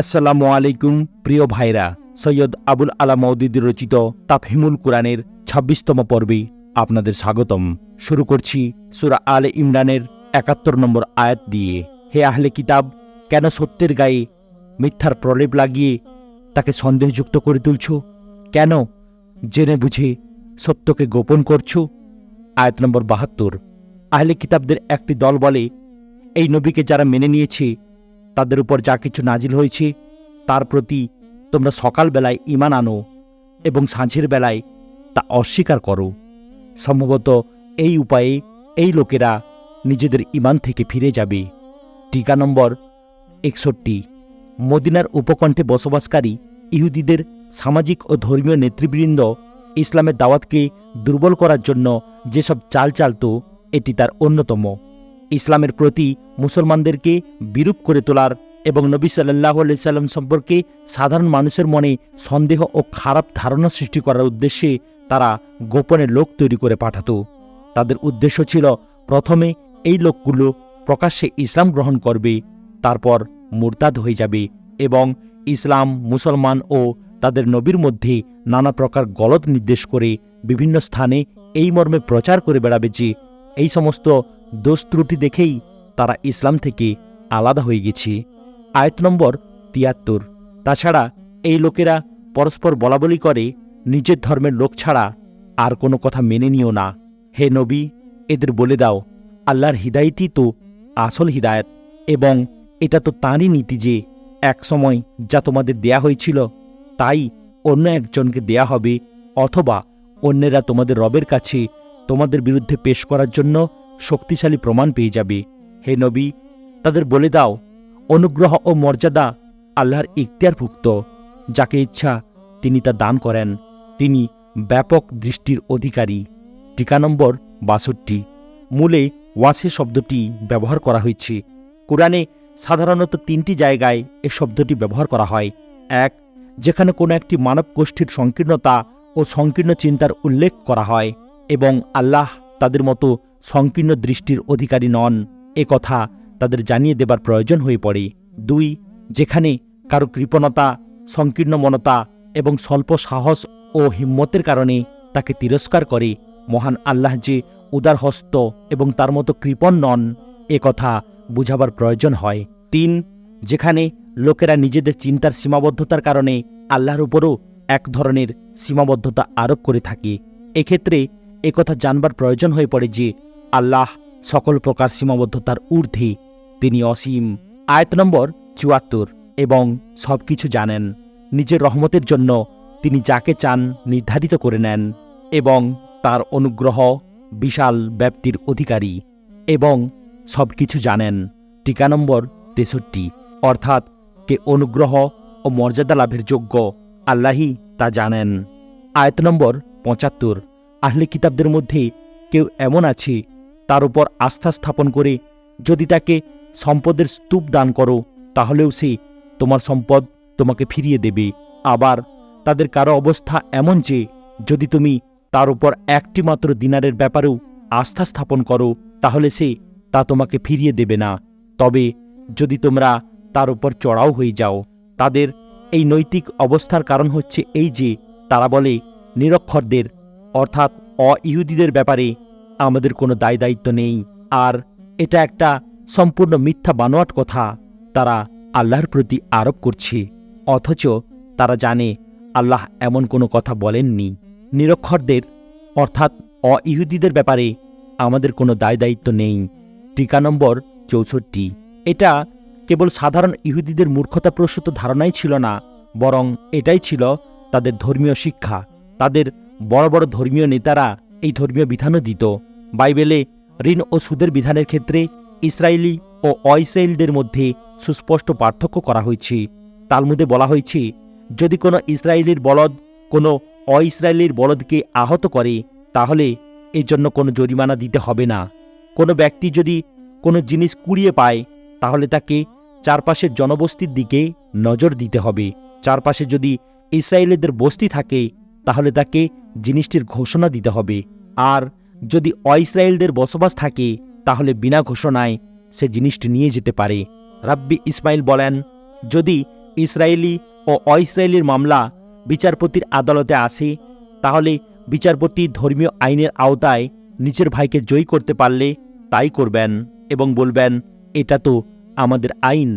আসসালামু আলাইকুম, প্রিয় ভাইরা। সৈয়দ আবুল আলা মৌদিদ রচিত তাফহিমুল কোরআনের ছাব্বিশতম পর্বে আপনাদের স্বাগতম। শুরু করছি সুরা আলে ইমরানের একাত্তর নম্বর আয়াত দিয়ে। হে আহলে কিতাব, কেন সত্যের গায়ে মিথ্যার প্রলেপ লাগিয়ে তাকে সন্দেহযুক্ত করে তুলছ? কেন জেনে বুঝে সত্যকে গোপন করছ? আয়াত নম্বর বাহাত্তর। আহলে কিতাবদের একটি দল বলে, এই নবীকে যারা মেনে নিয়েছে তাদের উপর যা কিছু নাজিল হয়েছে, তার প্রতি তোমরা সকালবেলায় ইমান আনো এবং সাঁঝের বেলায় তা অস্বীকার করো। সম্ভবত এই উপায়ে এই লোকেরা নিজেদের ইমান থেকে ফিরে যাবে। টিকা নম্বর একষট্টি। মদিনার উপকণ্ঠে বসবাসকারী ইহুদিদের সামাজিক ও ধর্মীয় নেতৃবৃন্দ ইসলামের দাওয়াতকে দুর্বল করার জন্য যেসব চাল চালত, এটি তার অন্যতম। ইসলামের প্রতি মুসলমানদেরকে বিরূপ করে তোলার এবং নবী সাল্লাহ সাল্লাম সম্পর্কে সাধারণ মানুষের মনে সন্দেহ ও খারাপ ধারণা সৃষ্টি করার উদ্দেশ্যে তারা গোপনে লোক তৈরি করে পাঠাতো। তাদের উদ্দেশ্য ছিল, প্রথমে এই লোকগুলো প্রকাশ্যে ইসলাম গ্রহণ করবে, তারপর মুরতাদ হয়ে যাবে এবং ইসলাম, মুসলমান ও তাদের নবীর মধ্যে নানা প্রকার গলত নির্দেশ করে বিভিন্ন স্থানে এই মর্মে প্রচার করে বেড়াবে যে, এই সমস্ত দোষ ত্রুটি দেখেই তারা ইসলাম থেকে আলাদা হয়ে গেছে। আয়ত নম্বর তিয়াত্তর। তাছাড়া এই লোকেরা পরস্পর বলাবলি করে, নিজের ধর্মের লোক ছাড়া আর কোনো কথা মেনে নিও না। হে নবী, এদের বলে দাও, আল্লাহর হিদায়তই তো আসল হিদায়ত এবং এটা তো তাঁরই নীতি যে এক সময় যা তোমাদের দেয়া হয়েছিল, তাই অন্য একজনকে দেয়া হবে অথবা অন্যেরা তোমাদের রবের কাছে তোমাদের বিরুদ্ধে পেশ করার জন্য শক্তিশালী প্রমাণ পেয়ে যাবে। হে নবী, তাদের বলে দাও, অনুগ্রহ ও মর্যাদা আল্লাহর ইখতিয়ারভুক্ত, যাকে ইচ্ছা তিনি তা দান করেন। তিনি ব্যাপক দৃষ্টির অধিকারী। টিকা নম্বর বাষট্টি। মূলে ওয়াসে শব্দটি ব্যবহার করা হয়েছে। কোরআনে সাধারণত তিনটি জায়গায় এ শব্দটি ব্যবহার করা হয়। এক, যেখানে কোনো একটি মানব গোষ্ঠীর সংকীর্ণতা ও সংকীর্ণ চিন্তার উল্লেখ করা হয় এবং আল্লাহ তাদের মতো সংকীর্ণ দৃষ্টির অধিকারী নন। এ কথা তাদের জানিয়ে দেবার প্রয়োজন হয়ে পড়ে। দুই, যেখানে কারও কৃপণতা সংকীর্ণ মনতা এবং স্বল্প সাহস ও হিম্মতের কারণে তাকে তিরস্কার করে, মহান আল্লাহ যে উদারহস্ত এবং তার মতো কৃপণ নন, এ কথা বুঝাবার প্রয়োজন হয়। তিন, যেখানে লোকেরা নিজেদের চিন্তার সীমাবদ্ধতার কারণে আল্লাহর উপরও এক ধরনের সীমাবদ্ধতা আরোপ করে থাকে। এক্ষেত্রে একথা জানবার প্রয়োজন হয়ে পড়ে যে আল্লাহ সকল প্রকার সীমাবদ্ধতার ঊর্ধ্বে তিনি অসীম। আয়ত নম্বর চুয়াত্তর এবং সব কিছু জানেন। নিজের রহমতের জন্য তিনি যাকে চান নির্ধারিত করে নেন এবং তার অনুগ্রহ বিশাল ব্যাপ্তির অধিকারী এবং সব কিছু জানেন। টিকা নম্বর তেষট্টি, অর্থাৎ কে অনুগ্রহ ও মর্যাদা লাভের যোগ্য আল্লাহি তা জানেন। আয়ত নম্বর পঁচাত্তর, আহলে কিতাবদের মধ্যে কেউ এমন আছে তার উপর আস্থা স্থাপন করে, যদি তাকে সম্পদের স্তূপ দান করো, তাহলেও সে তোমার সম্পদ তোমাকে ফিরিয়ে দেবে। আবার তাদের কারও অবস্থা এমন যে, যদি তুমি তার উপর একটি মাত্র দিনারের ব্যাপারেও আস্থা স্থাপন করো, তাহলে সে তা তোমাকে ফিরিয়ে দেবে না। তবে যদি তোমরা তার উপর চড়াও হয়ে যাও, তাদের এই নৈতিক অবস্থার কারণ হচ্ছে এই যে, তারা বলে নিরক্ষরদের, অর্থাৎ অ ইহুদিদের ব্যাপারে আমাদের কোনো দায় দায়িত্ব নেই। আর এটা একটা সম্পূর্ণ মিথ্যা বানোয়াট কথা। তারা আল্লাহর প্রতি আরোপ করছে। অথচ তারা জানে আল্লাহ এমন কোনো কথা বলেননি। নিরক্ষরদের, অর্থাৎ অ ইহুদিদের ব্যাপারে আমাদের কোনো দায় দায়িত্ব নেই। টিকা নম্বর চৌষট্টি। এটা কেবল সাধারণ ইহুদিদের মূর্খতাপ্রসূত ধারণাই ছিল না, বরং এটাই ছিল তাদের ধর্মীয় শিক্ষা। তাদের বড় বড় ধর্মীয় নেতারা এই ধর্মীয় বিধানও দিত। বাইবেলে ঋণ ও সুদের বিধানের ক্ষেত্রে ইসরায়েলি ও অ ইসরায়েলদের মধ্যে সুস্পষ্ট পার্থক্য করা হয়েছে। তালমুদে বলা হয়েছে, যদি কোনো ইসরায়েলির বলদ কোনো অ ইসরায়েলির বলদকে আহত করে, তাহলে এর জন্য কোনো জরিমানা দিতে হবে না। কোনো ব্যক্তি যদি কোনো জিনিস কুড়িয়ে পায়, তাহলে তাকে চারপাশের জনবস্তির দিকে নজর দিতে হবে। চারপাশে যদি ইসরায়েলিদের বস্তি থাকে তাহলে তাকে জিনিসটির ঘোষণা দিতে হবে। আর যদি অইসরায়েলদের বসবাস থাকে, তাহলে বিনা ঘোষণায় সে জিনিসটি নিয়ে যেতে পারে। রাব্বি ইসমাইল বলেন, যদি ইসরায়েলি ও অইসরায়েলির মামলা বিচারপতির আদালতে আসে, তাহলে বিচারপতি ধর্মীয় আইনের আওতায় নিজের ভাইকে জয়ী করতে পারলে তাই করবেন এবং বলবেন, এটা তো আমাদের আইন।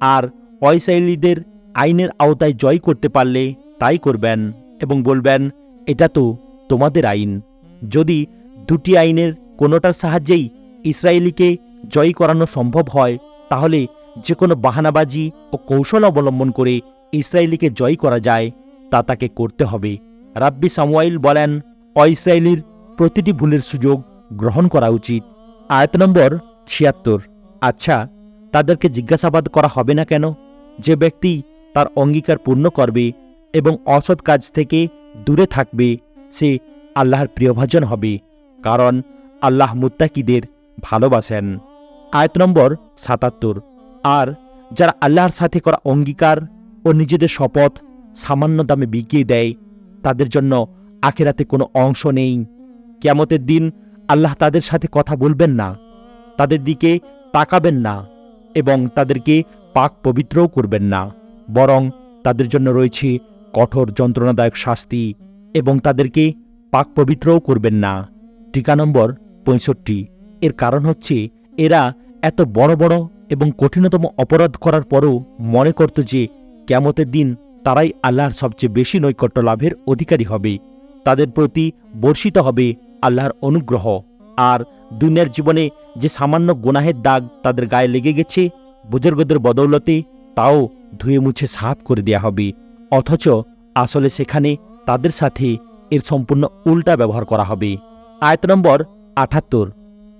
আর অইসরায়েলিদের আইনের আওতায় জয় করতে পারলে তাই করবেন। এবং বলবেন, এটা তো তোমাদের আইন। যদি দুটি আইনের কোনোটার সাহায্যেই ইসরায়েলিকে জয়ী করানো সম্ভব হয়, তাহলে যে কোনো বাহানাবাজি ও কৌশল অবলম্বন করে ইসরায়েলিকে জয় করা যায়, তা তাকে করতে হবে। রাব্বি সামুয়াইল বলেন, অইসরায়েলির প্রতিটি ভুলের সুযোগ গ্রহণ করা উচিত। আয়াত নম্বর ছিয়াত্তর। আচ্ছা তাদেরকে জিজ্ঞাসাবাদ করা হবে না কেন? যে ব্যক্তি তার অঙ্গীকার পূর্ণ করবে এবং অসৎ কাজ থেকে দূরে থাকবে, সে আল্লাহর প্রিয়ভাজন হবে, কারণ আল্লাহ মুত্তাকিদের ভালোবাসেন। আয়াত নম্বর সাতাত্তর। আর যারা আল্লাহর সাথে করা অঙ্গীকার ও নিজেদের শপথ সামান্য দামে বিকিয়ে দেয়, তাদের জন্য আখেরাতে কোনো অংশ নেই। কেমতের দিন আল্লাহ তাদের সাথে কথা বলবেন না, তাদের দিকে তাকাবেন না এবং তাদেরকে পাক পবিত্রও করবেন না, বরং তাদের জন্য রয়েছে কঠোর যন্ত্রণাদায়ক শাস্তি এবং তাদেরকে পাক পবিত্রও করবেন না। টিকা নম্বর পঁয়ষট্টি। এর কারণ হচ্ছে, এরা এত বড় বড় এবং কঠিনতম অপরাধ করার পরও মনে করত যে কেমতের দিন তারাই আল্লাহর সবচেয়ে বেশি নৈকট্য লাভের অধিকারী হবে। তাদের প্রতি বর্ষিত হবে আল্লাহর অনুগ্রহ। আর দুনিয়ার জীবনে যে সামান্য গুনাহের দাগ তাদের গায়ে লেগে গেছে, বুজুর্গদের বদৌলতে তাও ধুয়ে মুছে সাফ করে দেয়া হবে। অথচ আসলে সেখানে তাদের সাথে এর সম্পূর্ণ উল্টা ব্যবহার করা হবে। আয়ত নম্বর আঠাত্তর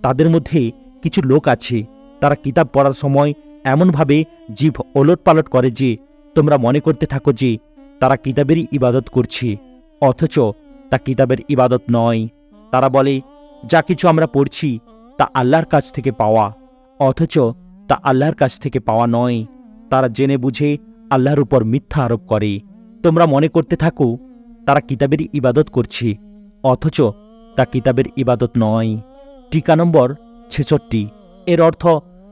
তাদের মধ্যে কিছু লোক আছে, তারা কিতাব পড়ার সময় এমনভাবে জীব ওলট পালট করে যে, তোমরা মনে করতে থাকো যে, তারা কিতাবেরই ইবাদত করছে। অথচ তা কিতাবের ইবাদত নয়। তারা বলে, যা কিছু আমরা পড়ছি, তা আল্লাহর কাছ থেকে পাওয়া। অথচ তা আল্লাহর কাছ থেকে পাওয়া নয়। তারা জেনে বুঝে আল্লাহর উপর মিথ্যা আরোপ করে। তোমরা মনে করতে থাকো, তারা কিতাবেরই ইবাদত করছে, অথচ তা কিতাবের ইবাদত নয়। টিকা নম্বর ছেষট্টি। এর অর্থ,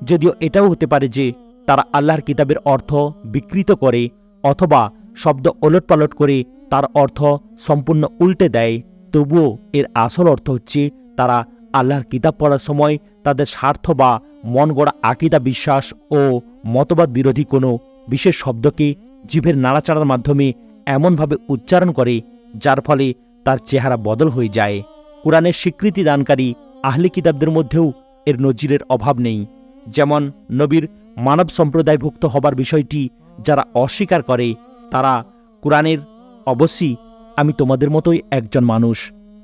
যদিও এটাও হতে পারে যে তারা আল্লাহর কিতাবের অর্থ বিকৃত করে, অথবা শব্দ ওলটপালট করে তার অর্থ সম্পূর্ণ উল্টে দেয়। তবুও এর আসল অর্থ হচ্ছে, তারা আল্লাহর কিতাব পড়ার সময় তাদের স্বার্থ বা মন গড়া আকিদা, বিশ্বাস ও মতবাদ বিরোধী কোনো বিশেষ শব্দকে জিভের নাড়াচাড়ার মাধ্যমে এমনভাবে উচ্চারণ করে, যার ফলে তার চেহারা বদল হয়ে যায়। কোরআনের স্বীকৃতি দানকারী আহলি কিতাবদের মধ্যেও এর নজিরের অভাব নেই। যেমন নবীর মানব সম্প্রদায়ভুক্ত হবার বিষয়টি যারা অস্বীকার করে, তারা কোরআনের, অবশ্যই আমি তোমাদের মতোই একজন মানুষ।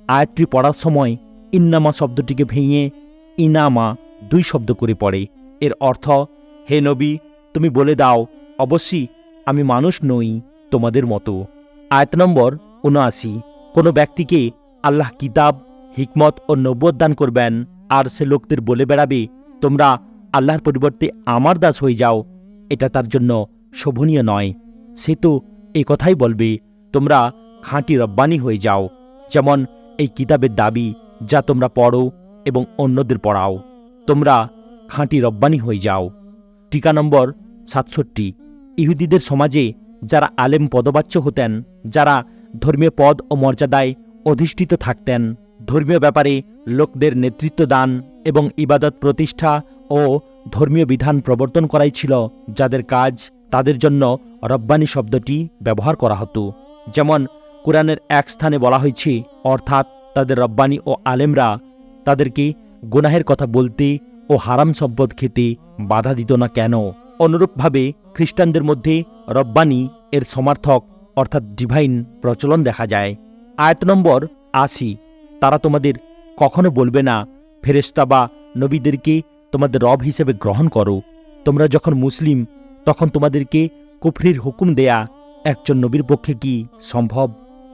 আয়াতটি পড়ার সময় ইন্নামা শব্দটিকে ভেঙে ইনামা দুই শব্দ করে পড়ে। এর অর্থ, হে নবী, তুমি বলে দাও অবশ্যই আমি মানুষ নই তোমাদের মতো। আয়াত নম্বর উনআশি। কোনো ব্যক্তিকে আল্লাহ কিতাব, হিকমত ও নব্বত দান করবেন আর সে লোকদের বলে বেড়াবে, তোমরা আল্লাহর পরিবর্তে আমার দাস হয়ে যাও। এটা তার জন্য শোভনীয় নয়। সে তো এই কথাই বলবে, তোমরা খাঁটি রব্বানি হয়ে যাও। যেমন এই কিতাবের দাবি, যা তোমরা পড়ো এবং অন্যদের পড়াও। তোমরা খাঁটি রব্বানি হয়ে যাও। টিকা নম্বর সাতষট্টি। ইহুদিদের সমাজে যারা আলেম পদবাচ্য হতেন, যারা ধর্মীয় পদ ও মর্যাদায় অধিষ্ঠিত থাকতেন, ধর্মীয় ব্যাপারে লোকদের নেতৃত্ব দান এবং ইবাদত প্রতিষ্ঠা ও ধর্মীয় বিধান প্রবর্তন করাই ছিল যাদের কাজ, তাদের জন্য রব্বানি শব্দটি ব্যবহার করা হতো। যেমন কোরআনের এক স্থানে বলা হয়েছে, অর্থাৎ তাদের রব্বানি ও আলেমরা তাদেরকে গুনাহের কথা বলতে ও হারাম সম্পদ খেতে বাধা দিত না কেন? অনুরূপভাবে খ্রিস্টানদের মধ্যে রব্বানি এর সমার্থক, অর্থাৎ ডিভাইন প্রচলন দেখা যায়। আয়াত নম্বর আশি, তারা তোমাদের কখনো বলবে না ফেরেস্তা বা নবীদেরকে তোমাদের রব হিসেবে গ্রহণ করো। তোমরা যখন মুসলিম, তখন তোমাদেরকে কুফরির হুকুম দেয়া একজন নবীর পক্ষে কি সম্ভব?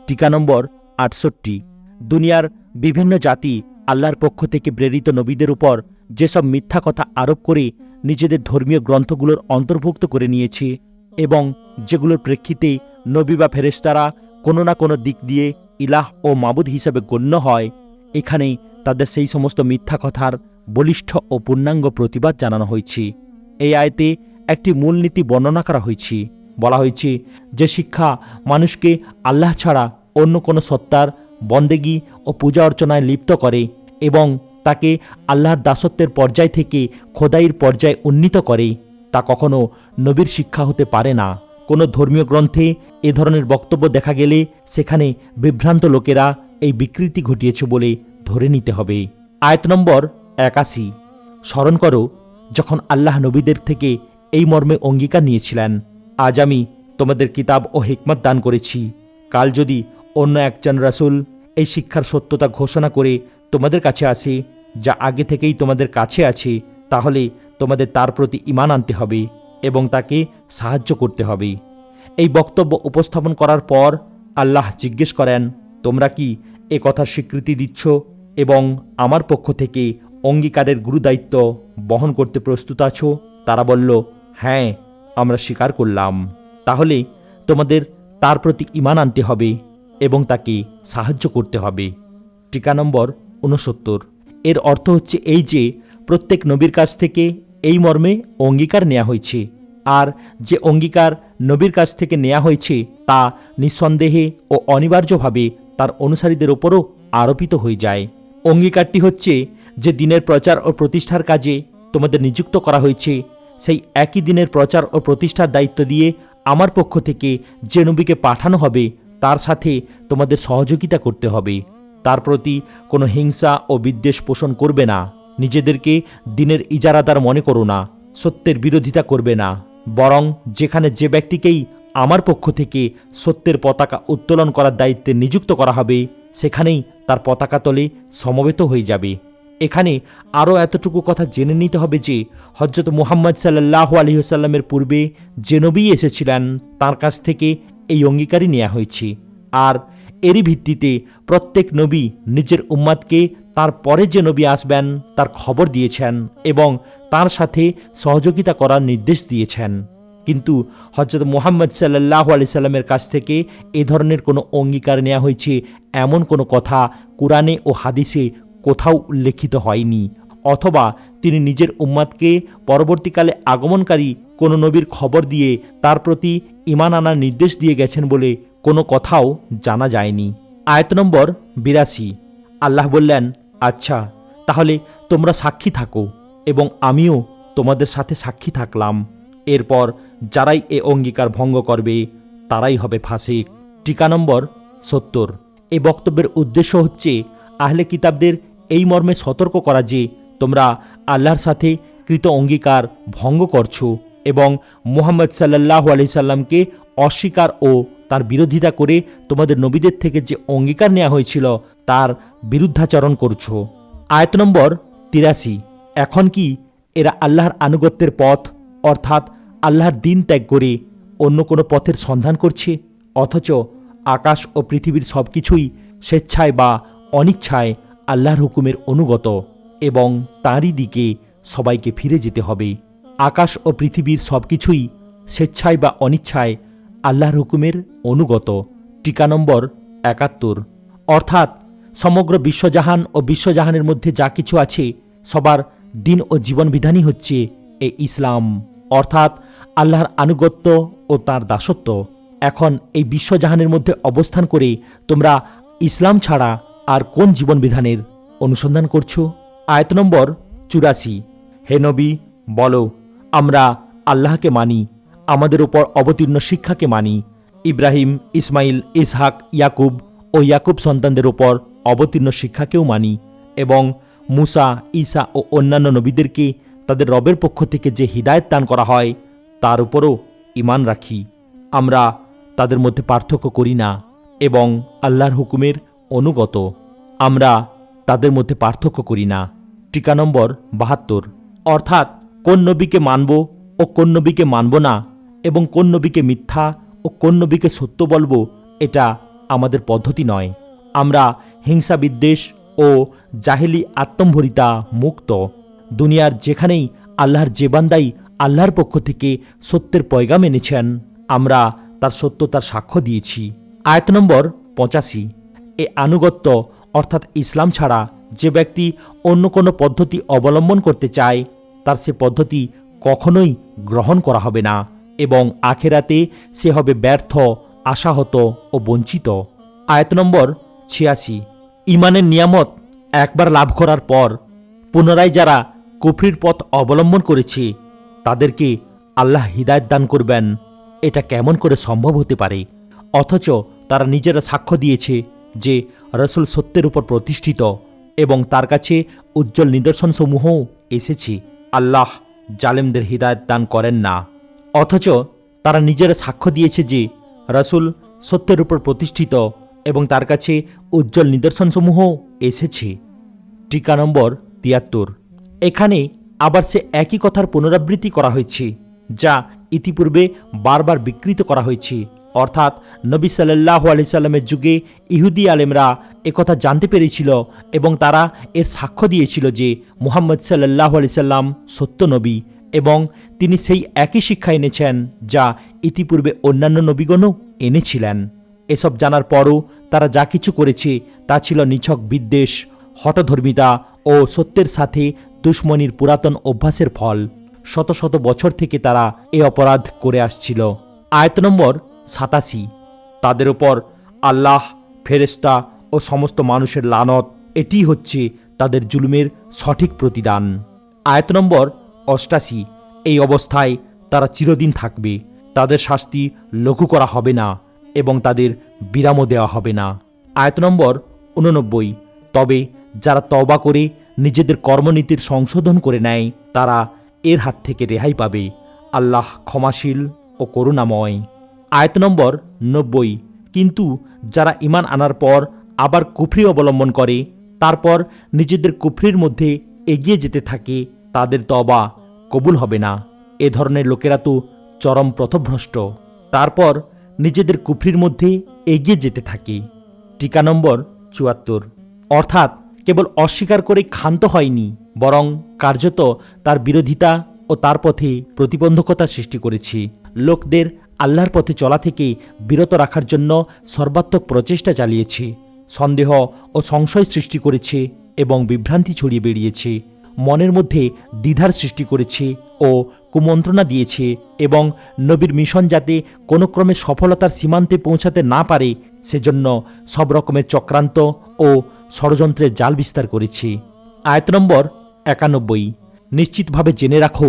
টিকা নম্বর আটষট্টি, দুনিয়ার বিভিন্ন জাতি আল্লাহর পক্ষ থেকে প্রেরিত নবীদের উপর যেসব মিথ্যা কথা আরোপ করে নিজেদের ধর্মীয় গ্রন্থগুলোর অন্তর্ভুক্ত করে নিয়েছে এবং যেগুলোর প্রেক্ষিতে নবী বা ফেরেস্তারা কোনো না কোনো দিক দিয়ে ইলাহ ও মাবুদ হিসাবে গণ্য হয়, এখানেই তাদের সেই সমস্ত মিথ্যা কথার বলিষ্ঠ ও পূর্ণাঙ্গ প্রতিবাদ জানানো হয়েছে। এই আয়তে একটি মূলনীতি বর্ণনা করা হয়েছে। বলা হয়েছে যে শিক্ষা মানুষকে আল্লাহ ছাড়া অন্য কোনো সত্তার বন্দেগি ও পূজা অর্চনায় লিপ্ত করে এবং তাকে আল্লাহর দাসত্বের পর্যায় থেকে খোদাইয়ের পর্যায়ে উন্নীত করে। তা কখনো নবীর শিক্ষা হতে পারে না। কোনো ধর্মীয় গ্রন্থে এ ধরনের বক্তব্য দেখা গেলে সেখানে বিভ্রান্ত লোকেরা এই বিকৃতি ঘটিয়েছে বলে ধরে নিতে হবে। আয়ত নম্বর একাশি। স্মরণ করো, যখন আল্লাহ নবীদের থেকে এই মর্মে অঙ্গীকার নিয়েছিলেন, আজ আমি তোমাদের কিতাব ও হিকমত দান করেছি। কাল যদি অন্য একজন রাসুল এই শিক্ষার সত্যতা ঘোষণা করে তোমাদের কাছে আসে যা আগে থেকেই তোমাদের কাছে আছে, তাহলে তোমাদের তার প্রতি ইমান আনতে হবে এবং তাকে সাহায্য করতে হবে। এই বক্তব্য উপস্থাপন করার পর আল্লাহ জিজ্ঞেস করেন, তোমরা কি এ কথার স্বীকৃতি দিচ্ছ এবং আমার পক্ষ থেকে অঙ্গীকারের গুরুদায়িত্ব বহন করতে প্রস্তুত আছো? তারা বলল হ্যাঁ আমরা স্বীকার করলাম। তাহলে তোমাদের তার প্রতি ইমান আনতে হবে এবং তাকে সাহায্য করতে হবে। টিকা নম্বর উনসত্তর এর অর্থ হচ্ছে এই যে, প্রত্যেক নবীর কাছ থেকে এই মর্মে অঙ্গীকার নেওয়া হয়েছে। আর যে অঙ্গীকার নবীর কাছ থেকে নেওয়া হয়েছে, তা নিঃসন্দেহে ও অনিবার্যভাবে তার অনুসারীদের ওপরও আরোপিত হয়ে যায়। অঙ্গীকারটি হচ্ছে যে দিনের প্রচার ও প্রতিষ্ঠার কাজে তোমাদের নিযুক্ত করা হয়েছে, সেই একই দিনের প্রচার ও প্রতিষ্ঠার দায়িত্ব দিয়ে আমার পক্ষ থেকে যে নবীকে পাঠানো হবে, তার সাথে তোমাদের সহযোগিতা করতে হবে। তার প্রতি কোনো হিংসা ও বিদ্বেষ পোষণ করবে না। নিজেদেরকে দিনের ইজারাদার মনে করো না, সত্যের বিরোধিতা করবে না। বরং যেখানে যে ব্যক্তিকেই আমার পক্ষ থেকে সত্যের পতাকা উত্তোলন করার দায়িত্বে নিযুক্ত করা হবে, সেখানেই তার পতাকা তলে সমবেত হয়ে যাবে। এখানে আরও এতটুকু কথা জেনে নিতে হবে যে হজরত মুহাম্মদ সাল্লাহ আলহিহসাল্লামের পূর্বে যে নবী এসেছিলেন, তার কাছ থেকে এই অঙ্গীকারই নেওয়া হয়েছে। আর এরই ভিত্তিতে প্রত্যেক নবী নিজের উম্মাদকে তার পরে যে নবী আসবেন তার খবর দিয়েছেন এবং তার সাথে সহযোগিতা করার নির্দেশ দিয়েছেন। কিন্তু হজরত মোহাম্মদ সাল্লাহ আলি সাল্লামের কাছ থেকে এ ধরনের কোনো অঙ্গীকার নেওয়া হয়েছে এমন কোনো কথা কোরআনে ও হাদিসে কোথাও উল্লেখিত হয়নি। অথবা তিনি নিজের উম্মাদকে পরবর্তীকালে আগমনকারী কোনো নবীর খবর দিয়ে তার প্রতি ইমান আনার নির্দেশ দিয়ে গেছেন বলে কোনো কথাও জানা যায়নি। আয়ত নম্বর বিরাশি। আল্লাহ বললেন আচ্ছা তাহলে তোমরা সাক্ষী থাকো এবং আমিও তোমাদের সাথে সাক্ষী থাকলাম। এরপর যারাই এ অঙ্গীকার ভঙ্গ করবে, তারাই হবে ফাসিক। টিকা নম্বর সত্তর। এ বক্তব্যের উদ্দেশ্য হচ্ছে আহলে কিতাবদের এই মর্মে সতর্ক করা যে তোমরা আল্লাহর সাথে কৃত অঙ্গীকার ভঙ্গ করছ। এবং মুহাম্মদ সাল্লাহ আলি সাল্লামকে অস্বীকার ও তার বিরোধিতা করে তোমাদের নবীদের থেকে যে অঙ্গীকার নেওয়া হয়েছিল, তার বিরুদ্ধাচরণ করছ। আয়ত নম্বর তিরাশি। এখন কি এরা আল্লাহর আনুগত্যের পথ, অর্থাৎ আল্লাহর দিন ত্যাগ করে অন্য কোনো পথের সন্ধান করছে? অথচ আকাশ ও পৃথিবীর সব কিছুই স্বেচ্ছায় বা অনিচ্ছায় আল্লাহর হুকুমের অনুগত এবং তাঁরই দিকে সবাইকে ফিরে যেতে হবে। আকাশ ও পৃথিবীর সব কিছুই স্বেচ্ছায় বা অনিচ্ছায় আল্লাহর হুকুমের অনুগত। টিকা নম্বর একাত্তর। অর্থাৎ সমগ্র বিশ্বজাহান ও বিশ্বজাহানের মধ্যে যা কিছু আছে, সবার দিন ও জীবনবিধানই হচ্ছে এ ইসলাম। অর্থাৎ আল্লাহর আনুগত্য ও তার দাসত্ব। এখন এই বিশ্বজাহানের মধ্যে অবস্থান করে তোমরা ইসলাম ছাড়া আর কোন জীবনবিধানের অনুসন্ধান করছ? আয়ত নম্বর চুরাশি। হে নবী, বলো আমরা আল্লাহকে মানি, আমাদের উপর অবতীর্ণ শিক্ষাকে মানি। ইব্রাহিম, ইসমাইল, ইসহাক, ইয়াকুব ও ইয়াকুব সন্তানদের উপর অবতীর্ণ শিক্ষাকেও মানি এবং মুসা, ঈসা ও অন্যান্য নবীদেরকে তাদের রবের পক্ষ থেকে যে হিদায়ত দান করা হয়, তার উপরও ইমান রাখি। আমরা তাদের মধ্যে পার্থক্য করি না এবং আল্লাহর হুকুমের অনুগত। আমরা তাদের মধ্যে পার্থক্য করি না। টিকা নম্বর বাহাত্তর। অর্থাৎ কোন নবীকে মানব ও কোন নবীকে মানব না এবং কোন নবীকে মিথ্যা ও কোন নবীকে সত্য বলব, এটা আমাদের পদ্ধতি নয়। আমরা হিংসা বিদ্বেষ ও জাহেলি আত্মম্ভরিতা মুক্ত। দুনিয়ার যেখানেই আল্লাহর যে বান্দাই আল্লাহর পক্ষ থেকে সত্যের পয়গাম এনেছেন, আমরা তার সত্যতার সাক্ষ্য দিয়েছি। আয়ত নম্বর পঁচাশি। এ আনুগত্য অর্থাৎ ইসলাম ছাড়া যে ব্যক্তি অন্য কোনো পদ্ধতি অবলম্বন করতে চায় তার সে পদ্ধতি কখনোই গ্রহণ করা হবে না এবং আখেরাতে সে হবে ব্যর্থ, আশাহত ও বঞ্চিত। আয়াত নম্বর ছিয়াশি। ইমানের নিয়ামত একবার লাভ করার পর পুনরায় যারা কুফরির পথ অবলম্বন করেছে, তাদেরকে আল্লাহ হিদায়ত দান করবেন। এটা কেমন করে সম্ভব হতে পারে? অথচ তারা নিজেরা সাক্ষ্য দিয়েছে যে রসুল সত্যের উপর প্রতিষ্ঠিত এবং তার কাছে উজ্জ্বল নিদর্শনসমূহও এসেছে। আল্লাহ জালেমদের হিদায়ত দান করেন না। অথচ তারা নিজেরা সাক্ষ্য দিয়েছে যে রসুল সত্যের উপর প্রতিষ্ঠিত এবং তার কাছে উজ্জ্বল নিদর্শনসমূহ এসেছে। টিকা নম্বর তিয়াত্তর। এখানে আবার সে একই কথার পুনরাবৃত্তি করা হয়েছে, যা ইতিপূর্বে বারবার বিকৃত করা হয়েছে। অর্থাৎ নবী সাল্লাহ আলিয়াল্লামের যুগে ইহুদি আলেমরা একথা জানতে পেরেছিল এবং তারা এর সাক্ষ্য দিয়েছিল যে মুহাম্মদ সাল্লাহ আলিয়াল্লাম সত্য নবী এবং তিনি সেই একই শিক্ষা এনেছেন যা ইতিপূর্বে অন্যান্য নবীগণও এনেছিলেন। এসব জানার পরও তারা যা কিছু করেছে তা ছিল নিছক বিদ্বেষ হঠধর্মিতা ও সত্যের সাথে দুশ্মনির পুরাতন অভ্যাসের ফল। শত শত বছর থেকে তারা এ অপরাধ করে আসছিল। আয়ত নম্বর সাতাশি। তাদের ওপর আল্লাহ ফেরেস্তা ও সমস্ত মানুষের লানত। এটি হচ্ছে তাদের জুলুমের সঠিক প্রতিদান। আয়ত নম্বর অষ্টাশি। এই অবস্থায় তারা চিরদিন থাকবে। তাদের শাস্তি লঘু করা হবে না এবং তাদের বিরামও দেওয়া হবে না। আয়ত নম্বর উননব্বই। তবে যারা তবা করে নিজেদের কর্মনীতির সংশোধন করে নেয়, তারা এর হাত থেকে রেহাই পাবে। আল্লাহ ক্ষমাশীল ও করুণাময়। আয়ত নম্বর নব্বই। কিন্তু যারা ইমান আনার পর আবার কুফরি অবলম্বন করে, তারপর নিজেদের কুফরির মধ্যে এগিয়ে যেতে থাকে, তাদের তবা কবুল হবে না। এ ধরনের লোকেরা তো চরম প্রথভ্রষ্ট তারপর নিজেদের কুফরির মধ্যে এগিয়ে যেতে থাকে। টিকা নম্বর চুয়াত্তর। অর্থাৎ কেবল অস্বীকার করে ক্ষান্ত হয়নি, বরং কার্যত তার বিরোধিতা ও তার পথে প্রতিবন্ধকতা সৃষ্টি করেছে। লোকদের আল্লাহর পথে চলা থেকে বিরত রাখার জন্য সর্বাত্মক প্রচেষ্টা চালিয়েছে, সন্দেহ ও সংশয় সৃষ্টি করেছে এবং বিভ্রান্তি ছড়িয়ে বেরিয়েছে মনের মধ্যে দ্বিধার সৃষ্টি করেছে ও কুমন্ত্রণা দিয়েছে এবং নবীর মিশন যাতে কোনো ক্রমে সফলতার সীমান্তে পৌঁছাতে না পারে, সেজন্য সব রকমের চক্রান্ত ও ষড়যন্ত্রের জাল বিস্তার করেছে। আয়ত নম্বর একানব্বই। নিশ্চিতভাবে জেনে রাখো,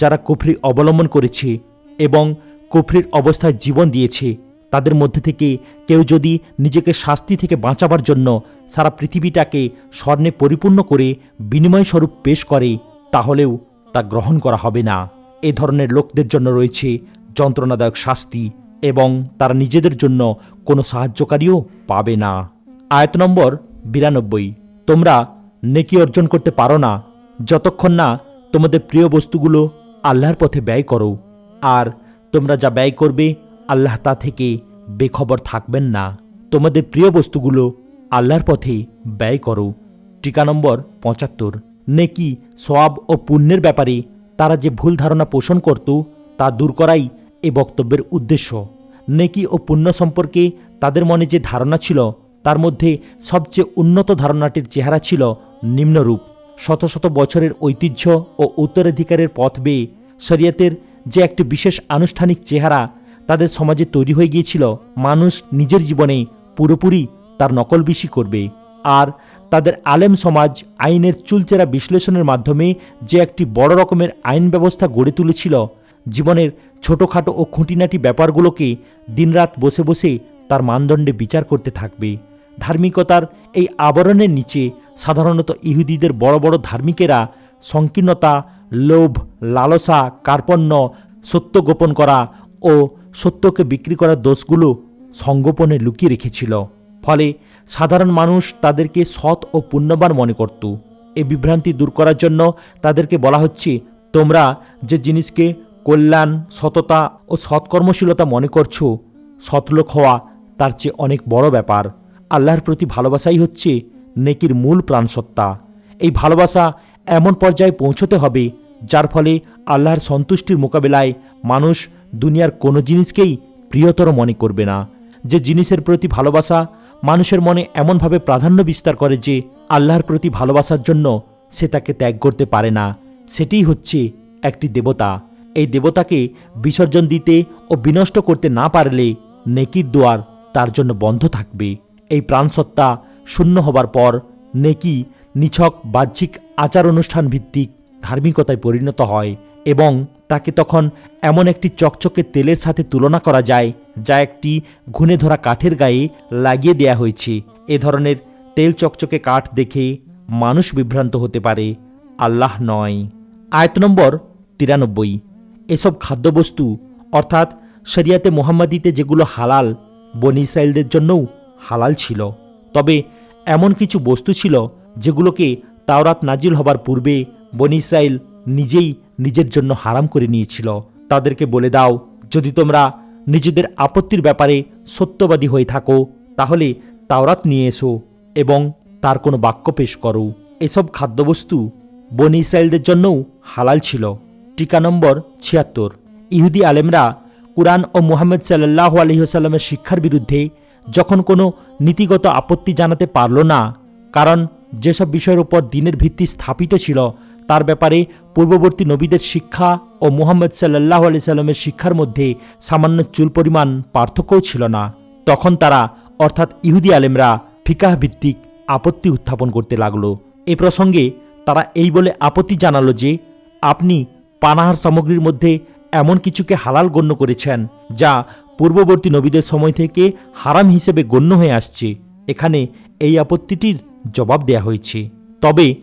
যারা কুফরি অবলম্বন করেছে এবং কুফরির অবস্থায় জীবন দিয়েছে। তাদের মধ্যে থেকে কেউ যদি নিজেকে শাস্তি থেকে বাঁচাবার জন্য সারা পৃথিবীটাকে স্বর্ণে পরিপূর্ণ করে বিনিময় স্বরূপ পেশ করে, তাহলেও তা গ্রহণ করা হবে না। এ ধরনের লোকদের জন্য রয়েছে যন্ত্রণাদায়ক শাস্তি এবং তারা নিজেদের জন্য কোনো সাহায্যকারীও পাবে না। আয়ত নম্বর বিরানব্বই। তোমরা নেকি অর্জন করতে পারো না, যতক্ষণ না তোমাদের প্রিয় বস্তুগুলো আল্লাহর পথে ব্যয় করো। আর তোমরা যা ব্যয় করবে, আল্লাহ তা থেকে বেখবর থাকবেন না। তোমাদের প্রিয় বস্তুগুলো আল্লাহর পথে ব্যয় করো। টিকা নম্বর পঁচাত্তর। নেকি সোয়াব ও পুণ্যের ব্যাপারে তারা যে ভুল ধারণা পোষণ করত, তা দূর করাই এ বক্তব্যের উদ্দেশ্য। নেকি ও পুণ্য সম্পর্কে তাদের মনে যে ধারণা ছিল, তার মধ্যে সবচেয়ে উন্নত ধারণাটির চেহারা ছিল নিম্নরূপ। শত শত বছরের ঐতিহ্য ও উত্তরাধিকারের পথ বেয়ে শরিয়তের যে একটি বিশেষ আনুষ্ঠানিক চেহারা তাদের সমাজে তৈরি হয়ে গিয়েছিল, মানুষ নিজের জীবনে পুরোপুরি তার নকল বেশি করবে। আর তাদের আলেম সমাজ আইনের চুলচেরা বিশ্লেষণের মাধ্যমে যে একটি বড় রকমের আইন ব্যবস্থা গড়ে তুলেছিল, জীবনের ছোটোখাটো ও খুঁটিনাটি ব্যাপারগুলোকে দিনরাত বসে বসে তার মানদণ্ডে বিচার করতে থাকবে। ধার্মিকতার এই আবরণের নিচে সাধারণত ইহুদিদের বড় বড় ধার্মিকেরা সংকীর্ণতা লোভ, লালসা, কার্পণ্য, সত্য গোপন করা ও সত্যকে বিক্রি করার দোষগুলো সংগোপনে লুকিয়ে রেখেছিল। ফলে সাধারণ মানুষ তাদেরকে সৎ ও পুণ্যবান মনে করত। এ বিভ্রান্তি দূর করার জন্য তাদেরকে বলা হচ্ছে, তোমরা যে জিনিসকে কল্যাণ, সততা ও সৎকর্মশীলতা মনে করছ, সৎলোক হওয়া তার চেয়ে অনেক বড় ব্যাপার। আল্লাহর প্রতি ভালোবাসাই হচ্ছে নেকির মূল প্রাণসত্তা। এই ভালোবাসা এমন পর্যায়ে পৌঁছতে হবে, যার ফলে আল্লাহর সন্তুষ্টির মোকাবেলায় মানুষ দুনিয়ার কোনো জিনিসকেই প্রিয়তর মনে করবে না। যে জিনিসের প্রতি ভালোবাসা মানুষের মনে এমনভাবে প্রাধান্য বিস্তার করে যে আল্লাহর প্রতি ভালোবাসার জন্য সে তাকে ত্যাগ করতে পারে না, সেটিই হচ্ছে একটি দেবতা। এই দেবতাকে বিসর্জন দিতে ও বিনষ্ট করতে না পারলে নেকির দুয়ার তার জন্য বন্ধ থাকবে। এই প্রাণসত্তা শূন্য হবার পর নেকি নিছক বাহ্যিক আচার অনুষ্ঠান ভিত্তিক ধার্মিকতায় পরিণত হয় এবং তাকে তখন এমন একটি চকচকে তেলের সাথে তুলনা করা যায়, যা একটি ঘুণে ধরা কাঠের গায়ে লাগিয়ে দেয়া হয়েছে। এ ধরনের তেল চকচকে কাঠ দেখে মানুষ বিভ্রান্ত হতে পারে, আল্লাহ নয়। আয়ত নম্বর তিরানব্বই। এসব খাদ্যবস্তু, অর্থাৎ শরিয়াতে মোহাম্মদীতে যেগুলো হালাল, বনি ইসরায়েলদের জন্যও হালাল ছিল। তবে এমন কিছু বস্তু ছিল যেগুলোকে তাওরাত নাজিল হবার পূর্বে বনি ইসরায়েল নিজেই নিজের জন্য হারাম করে নিয়েছিল। তাদেরকে বলে দাও, যদি তোমরা নিজেদের আপত্তির ব্যাপারে সত্যবাদী হয়ে থাকো, তাহলে তাওরাত নিয়ে এসো এবং তার কোনো বাক্য পেশ করো। এসব খাদ্যবস্তু বনি ইসরায়েলদের জন্যও হালাল ছিল। টিকা নম্বর ছিয়াত্তর। ইহুদি আলেমরা কুরআন ও মুহাম্মদ সাল্লাহ আলহিহাস্লামের শিক্ষার বিরুদ্ধে যখন কোনো নীতিগত আপত্তি জানাতে পারল না, কারণ যেসব বিষয়ের উপর দিনের ভিত্তি স্থাপিত ছিল, তার ব্যাপারে পূর্ববর্তী নবীদের শিক্ষা ও মুহাম্মদ সাল্লাহ আলি সাল্লামের শিক্ষার মধ্যে সামান্য চুল পরিমাণ পার্থক্যও ছিল না। তখন তারা, অর্থাৎ ইহুদি আলেমরা ফিকাহ ভিত্তিক আপত্তি উত্থাপন করতে লাগল। এ প্রসঙ্গে তারা এই বলে আপত্তি জানালো যে, আপনি পানাহার সামগ্রীর মধ্যে এমন কিছুকে হালাল গণ্য করেছেন, যা পূর্ববর্তী নবীদের সময় থেকে হারাম হিসেবে গণ্য হয়ে আসছে। এখানে এই আপত্তিটির জবাব দেয়া হয়েছে। তবে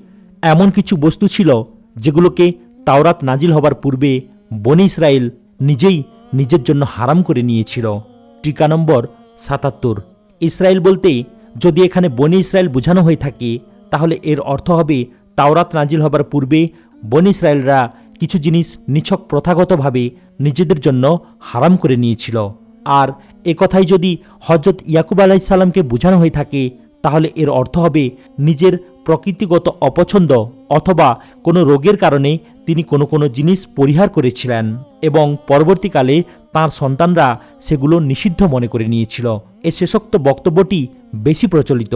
এমন কিছু বস্তু ছিল যেগুলোকে তাওরাত নাজিল হবার পূর্বে বনি ইসরায়েল নিজেই নিজের জন্য হারাম করে নিয়েছিল। টিকা নম্বর সাতাত্তর। ইসরায়েল বলতে, যদি এখানে বনি ইসরায়েল বোঝানো হয়ে থাকে, তাহলে এর অর্থ হবে তাওরাত নাজিল হবার পূর্বে বনি ইসরায়েলরা কিছু জিনিস নিছক প্রথাগতভাবে নিজেদের জন্য হারাম করে নিয়েছিল। আর এ কথাই যদি হজরত ইয়াকুব আলাইসাল্লামকে বোঝানো হয়ে থাকে তাহলে এর অর্থ হবে নিজের প্রকৃতিগত অপছন্দ অথবা কোনো রোগের কারণে তিনি কোনো কোনো জিনিস পরিহার করেছিলেন এবং পরবর্তীকালে তার সন্তানরা সেগুলো নিষিদ্ধ মনে করে নিয়েছিল। এ শেষোক্ত বক্তব্যটি বেশি প্রচলিত।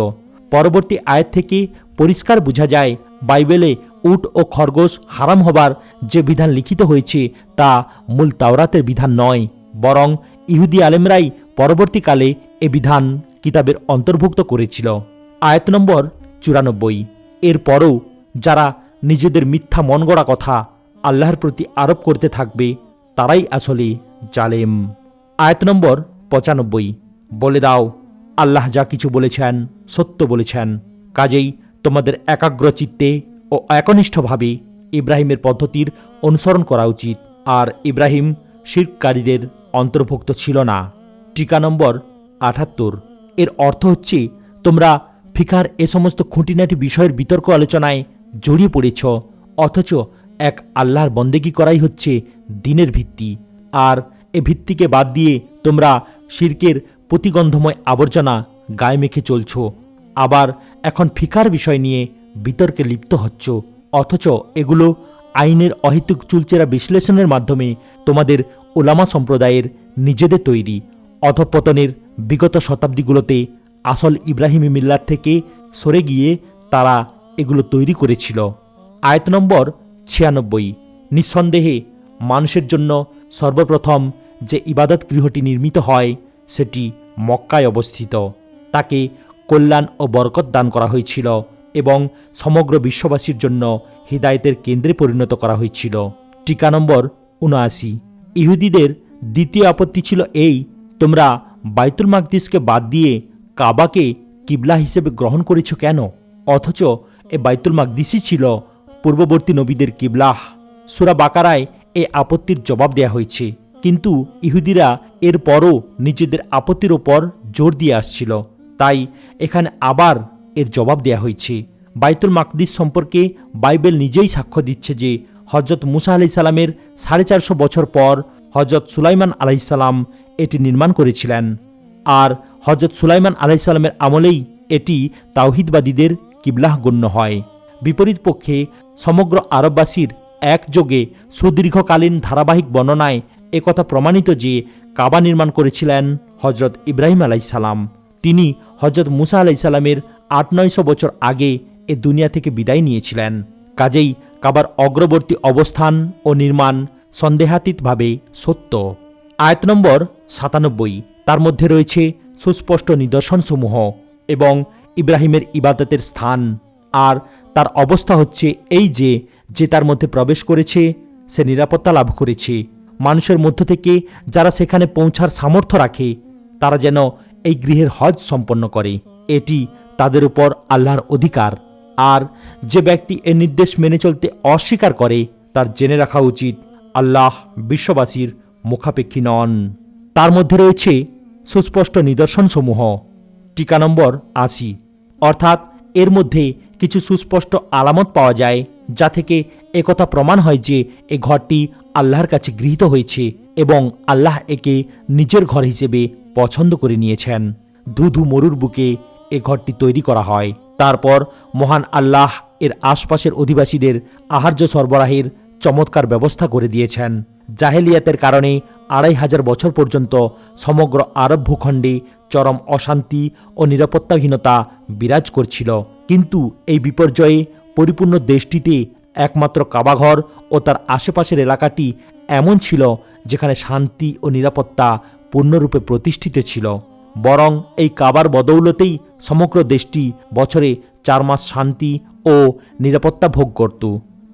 পরবর্তী আয়ের থেকে পরিষ্কার বোঝা যায়, বাইবেলে উট ও খরগোশ হারাম হবার যে বিধান লিখিত হয়েছে তা মূল তাওরাতের বিধান নয়, বরং ইহুদি আলেমরাই পরবর্তীকালে এ বিধান কিতাবের অন্তর্ভুক্ত করেছিল। আয়াত নম্বর চুরানব্বই। এরপরও যারা নিজেদের মিথ্যা মন গড়া কথা আল্লাহর প্রতি আরোপ করতে থাকবে, তারাই আসলে জালেম। আয়াত নম্বর পঁচানব্বই। বলে দাও, আল্লাহ যা কিছু বলেছেন সত্য বলেছেন। কাজেই তোমাদের একাগ্র চিত্তে ও একনিষ্ঠভাবে ইব্রাহিমের পদ্ধতির অনুসরণ করা উচিত। আর ইব্রাহিম শিরকারীদের অন্তর্ভুক্ত ছিল না। টিকা নম্বর আটাত্তর। এর অর্থ হচ্ছে, তোমরা ফিকার এ সমস্ত খুঁটিনাটি বিষয়ের বিতর্ক আলোচনায় জড়িয়ে পড়েছ, অথচ এক আল্লাহর বন্দেগী করাই হচ্ছে দিনের ভিত্তি। আর এ ভিত্তিকে বাদ দিয়ে তোমরা শির্কের প্রতিগন্ধময় আবর্জনা গায়ে মেখে চলছ। আবার এখন ফিকার বিষয় নিয়ে বিতর্কে লিপ্ত হচ্ছ, অথচ এগুলো আইনের অহেতুক চুলচেরা বিশ্লেষণের মাধ্যমে তোমাদের ওলামা সম্প্রদায়ের নিজেদের তৈরি, অধপতনের বিগত শতাব্দীগুলোতে আসল ইব্রাহিমী মিল্লার থেকে সরে গিয়ে তারা এগুলো তৈরি করেছিল। আয়ত নম্বর ছিয়ানব্বই। নিঃসন্দেহে মানুষের জন্য সর্বপ্রথম যে ইবাদত গৃহটি নির্মিত হয়, সেটি মক্কায় অবস্থিত। তাকে কল্যাণ ও বরকত দান করা হয়েছিল এবং সমগ্র বিশ্ববাসীর জন্য হৃদায়তের কেন্দ্রে পরিণত করা হয়েছিল। টিকা নম্বর উনআশি। ইহুদিদের দ্বিতীয় আপত্তি ছিল এই, তোমরা বাইতুল মাকদিসকে বাদ দিয়ে কাবাকে কিবলা হিসেবে গ্রহণ করেছ কেন? অথচ এ বাইতুল মাকদিসই ছিল পূর্ববর্তী নবীদের কিবলাহ। সুরা বাকারায় এ আপত্তির জবাব দেয়া হয়েছে। কিন্তু ইহুদিরা এরপরও নিজেদের আপত্তির ওপর জোর দিয়ে আসছিল। তাই এখানে আবার এর জবাব দেয়া হয়েছে। বাইতুল মাকদিস সম্পর্কে বাইবেল নিজেই সাক্ষ্য দিচ্ছে যে হজরত মুসা আলি সালামের সাড়ে চারশো বছর পর হজরত সুলাইমান আলাইসাল্লাম এটি নির্মাণ করেছিলেন। আর হজরত সুলাইমান আলাইসাল্লামের আমলেই এটি তাওহিদবাদীদের কিবলাহ গণ্য হয়। বিপরীত পক্ষে সমগ্র আরববাসীর একযোগে সুদীর্ঘকালীন ধারাবাহিক বর্ণনায় একথা প্রমাণিত যে কাবা নির্মাণ করেছিলেন হজরত ইব্রাহিম আলাইসাল্লাম তিনি হজরত মুসা আলাইসাল্লামের আট নয়শো বছর আগে এ দুনিয়া থেকে বিদায় নিয়েছিলেন। কাজেই কাবার অগ্রবর্তী অবস্থান ও নির্মাণ সন্দেহাতীতভাবে সত্য। আয়াত নম্বর সাতানব্বই। তার মধ্যে রয়েছে সুস্পষ্ট নিদর্শনসমূহ এবং ইব্রাহিমের ইবাদতের স্থান। আর তার অবস্থা হচ্ছে এই যে যে তার মধ্যে প্রবেশ করেছে, সে নিরাপত্তা লাভ করেছে। মানুষের মধ্য থেকে যারা সেখানে পৌঁছার সামর্থ্য রাখে, তারা যেন এই গৃহের হজ সম্পন্ন করে। এটি তাদের উপর আল্লাহর অধিকার। আর যে ব্যক্তি এর নির্দেশ মেনে চলতে অস্বীকার করে, তার জেনে রাখা উচিত, আল্লাহ বিশ্ববাসীর মুখাপেক্ষী নন। তার মধ্যে রয়েছে সুস্পষ্ট নিদর্শনসমূহ। টিকা নম্বর আশি। অর্থাৎ এর মধ্যে কিছু সুস্পষ্ট আলামত পাওয়া যায়, যা থেকে একথা প্রমাণ হয় যে এ ঘরটি আল্লাহর কাছে গৃহীত হয়েছে এবং আল্লাহ একে নিজের ঘর হিসেবে পছন্দ করে নিয়েছেন। ধুধু মরুর বুকে এ ঘরটি তৈরি করা হয়। তারপর মহান আল্লাহ এর আশপাশের অধিবাসীদের আহার্য সরবরাহের চমৎকার ব্যবস্থা করে দিয়েছেন। জাহেলিয়াতের কারণে আড়াই হাজার বছর পর্যন্ত সমগ্র আরব ভূখণ্ডে চরম অশান্তি ও নিরাপত্তাহীনতা বিরাজ করছিল। কিন্তু এই বিপর্যয়ে পরিপূর্ণ দেশটিতে একমাত্র কাবাঘর ও তার আশেপাশের এলাকাটি এমন ছিল যেখানে শান্তি ও নিরাপত্তা পূর্ণরূপে প্রতিষ্ঠিত ছিল। বরং এই কাবার বদৌলতেই সমগ্র দেশটি বছরে চার মাস শান্তি ও নিরাপত্তা ভোগ করত।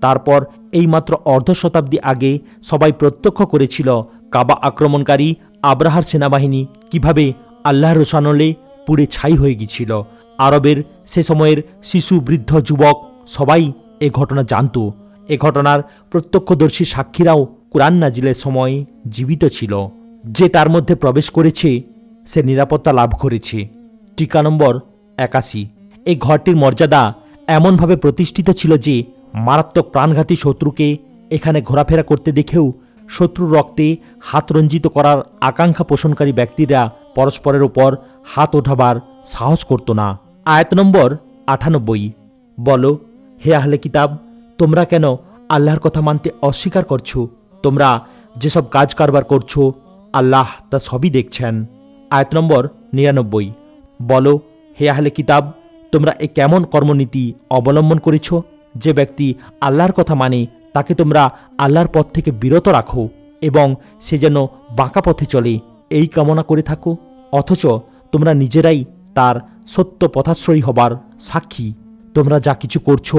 তারপর এইমাত্র অর্ধ শতাব্দী আগে সবাই প্রত্যক্ষ করেছিল কাবা আক্রমণকারী আব্রাহার সেনাবাহিনী কীভাবে আল্লাহর রোসানলে পুড়ে ছাই হয়ে গিয়েছিল। আরবের সে সময়ের শিশু, বৃদ্ধ, যুবক সবাই এ ঘটনা জানত। এ ঘটনার প্রত্যক্ষদর্শী সাক্ষীরাও কোরআন নাজিলের সময় জীবিত ছিল। যে তার মধ্যে প্রবেশ করেছে, সে নিরাপত্তা লাভ করেছে। টিকা নম্বর একাশি। এই ঘরটির মর্যাদা এমনভাবে প্রতিষ্ঠিত ছিল যে মারাত্মক প্রাণঘাতী শত্রুকে এখানে ঘোরাফেরা করতে দেখেও শত্রুর রক্তে হাত রঞ্জিত করার আকাঙ্ক্ষা পোষণকারী ব্যক্তিরা পরস্পরের ওপর হাত ওঠাবার সাহস করত না। আয়াত নম্বর আটানব্বই। বলো, হে আহলে কিতাব, তোমরা কেন আল্লাহর কথা মানতে অস্বীকার করছ? তোমরা যেসব কাজ কারবার করছ, আল্লাহ তা সবই দেখছেন। আয়াত নম্বর নিরানব্বই। বলো, হে আহলে কিতাব, তোমরা এ কেমন কর্মনীতি অবলম্বন করেছ? যে ব্যক্তি আল্লাহর কথা মানে তাকে তোমরা আল্লাহর পথ থেকে বিরত রাখো এবং সে যেন বাঁকা পথে চলে, এই কামনা করে থাকো। অথচ তোমরা নিজেরাই তার সত্য পথাশ্রয়ী হবার সাক্ষী। তোমরা যা কিছু করছ,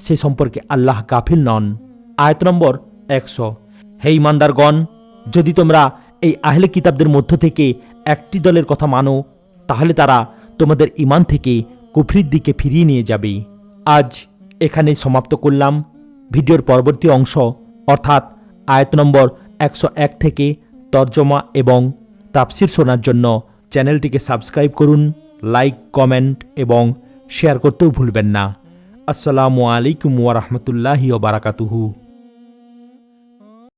সে সম্পর্কে আল্লাহ গাফিল নন। আয়ত নম্বর একশো। হে ইমানদারগণ, যদি তোমরা এই আহলে কিতাবদের মধ্য থেকে একটি দলের কথা মানো, তাহলে তারা তোমাদের ইমান থেকে কুফরির দিকে ফিরিয়ে নিয়ে যাবে। আজ এখানে সমাপ্ত করলাম। ভিডিওর পরবর্তী অংশ, অর্থাৎ আয়ত নম্বর একশো এক থেকে তর্জমা এবং তাপসির শোনার জন্য চ্যানেলটিকে সাবস্ক্রাইব করুন, লাইক, কমেন্ট এবং শেয়ার করতেও ভুলবেন না। আসসালামু আলাইকুম ওয়ারহমতুল্লাহি ওয়া বারাকাতুহু।